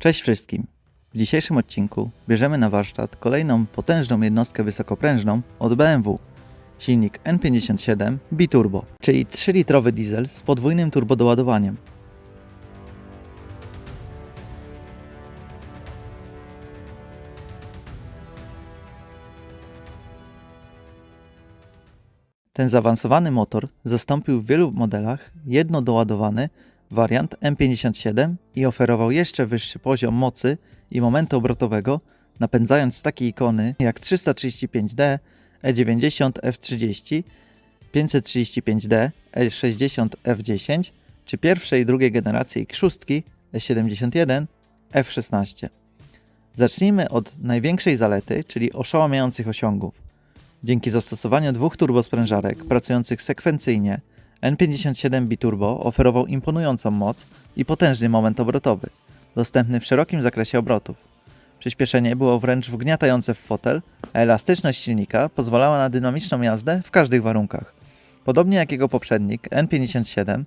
Cześć wszystkim! W dzisiejszym odcinku bierzemy na warsztat kolejną potężną jednostkę wysokoprężną od BMW. Silnik N57 Biturbo, czyli 3-litrowy diesel z podwójnym turbodoładowaniem. Ten zaawansowany motor zastąpił w wielu modelach jedno doładowany wariant M57 i oferował jeszcze wyższy poziom mocy i momentu obrotowego, napędzając takie ikony jak 335D, E90 F30, 535D, E60 F10 czy pierwszej i drugiej generacji X6 E71 F16. Zacznijmy od największej zalety, czyli oszałamiających osiągów. Dzięki zastosowaniu dwóch turbosprężarek pracujących sekwencyjnie, N57 Biturbo oferował imponującą moc i potężny moment obrotowy, dostępny w szerokim zakresie obrotów. Przyspieszenie było wręcz wgniatające w fotel, a elastyczność silnika pozwalała na dynamiczną jazdę w każdych warunkach. Podobnie jak jego poprzednik N57,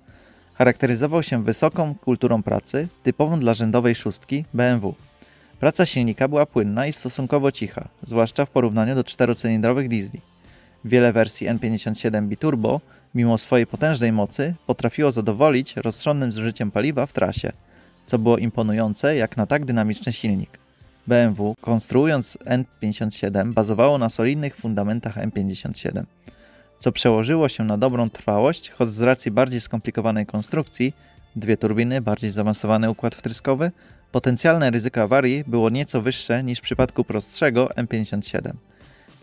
charakteryzował się wysoką kulturą pracy, typową dla rzędowej szóstki BMW. Praca silnika była płynna i stosunkowo cicha, zwłaszcza w porównaniu do czterocylindrowych diesli. Wiele wersji N57 Biturbo, mimo swojej potężnej mocy, potrafiło zadowolić rozsądnym zużyciem paliwa w trasie, co było imponujące jak na tak dynamiczny silnik. BMW, konstruując N57, bazowało na solidnych fundamentach M57, co przełożyło się na dobrą trwałość, choć z racji bardziej skomplikowanej konstrukcji, dwie turbiny, bardziej zaawansowany układ wtryskowy, potencjalne ryzyko awarii było nieco wyższe niż w przypadku prostszego M57.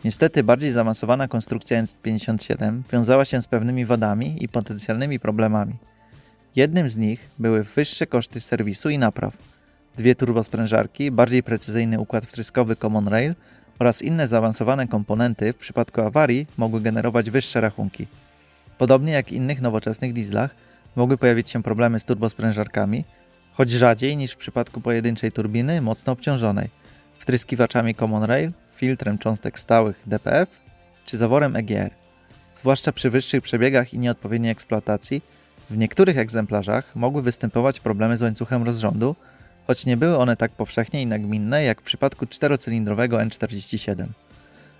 Niestety bardziej zaawansowana konstrukcja N57 wiązała się z pewnymi wadami i potencjalnymi problemami. Jednym z nich były wyższe koszty serwisu i napraw. Dwie turbosprężarki, bardziej precyzyjny układ wtryskowy Common Rail oraz inne zaawansowane komponenty w przypadku awarii mogły generować wyższe rachunki. Podobnie jak innych nowoczesnych dieslach, mogły pojawić się problemy z turbosprężarkami, choć rzadziej niż w przypadku pojedynczej turbiny mocno obciążonej, wtryskiwaczami Common Rail, filtrem cząstek stałych DPF czy zaworem EGR. Zwłaszcza przy wyższych przebiegach i nieodpowiedniej eksploatacji, w niektórych egzemplarzach mogły występować problemy z łańcuchem rozrządu, choć nie były one tak powszechnie i nagminne jak w przypadku czterocylindrowego N47.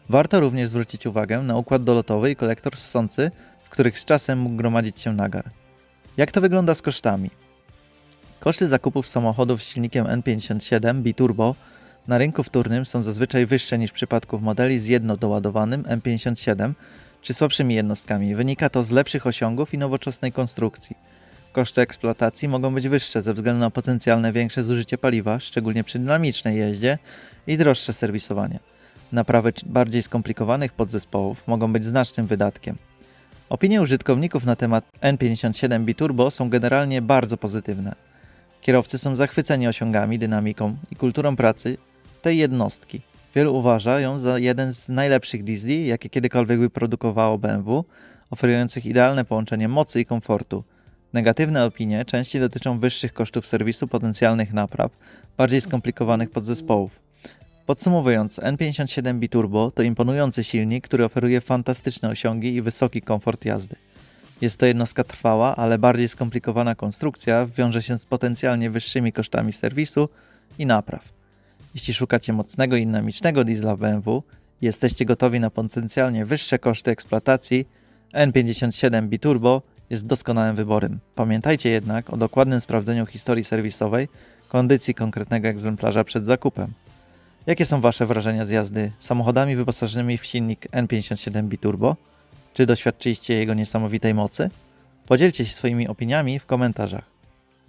Warto również zwrócić uwagę na układ dolotowy i kolektor ssący, w których z czasem mógł gromadzić się nagar. Jak to wygląda z kosztami? Koszty zakupów samochodów z silnikiem N57 biturbo na rynku wtórnym są zazwyczaj wyższe niż w przypadku modeli z jednodoładowanym M57 czy słabszymi jednostkami. Wynika to z lepszych osiągów i nowoczesnej konstrukcji. Koszty eksploatacji mogą być wyższe ze względu na potencjalne większe zużycie paliwa, szczególnie przy dynamicznej jeździe i droższe serwisowanie. Naprawy bardziej skomplikowanych podzespołów mogą być znacznym wydatkiem. Opinie użytkowników na temat N57 Biturbo są generalnie bardzo pozytywne. Kierowcy są zachwyceni osiągami, dynamiką i kulturą pracy tej jednostki. Wielu uważa ją za jeden z najlepszych diesli, jakie kiedykolwiek wyprodukowało BMW, oferujących idealne połączenie mocy i komfortu. Negatywne opinie częściej dotyczą wyższych kosztów serwisu, potencjalnych napraw, bardziej skomplikowanych podzespołów. Podsumowując, N57 Biturbo to imponujący silnik, który oferuje fantastyczne osiągi i wysoki komfort jazdy. Jest to jednostka trwała, ale bardziej skomplikowana konstrukcja wiąże się z potencjalnie wyższymi kosztami serwisu i napraw. Jeśli szukacie mocnego i dynamicznego diesla BMW jesteście gotowi na potencjalnie wyższe koszty eksploatacji, N57 Biturbo jest doskonałym wyborem. Pamiętajcie jednak o dokładnym sprawdzeniu historii serwisowej, kondycji konkretnego egzemplarza przed zakupem. Jakie są Wasze wrażenia z jazdy samochodami wyposażonymi w silnik N57 Biturbo? Czy doświadczyliście jego niesamowitej mocy? Podzielcie się swoimi opiniami w komentarzach.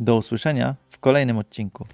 Do usłyszenia w kolejnym odcinku.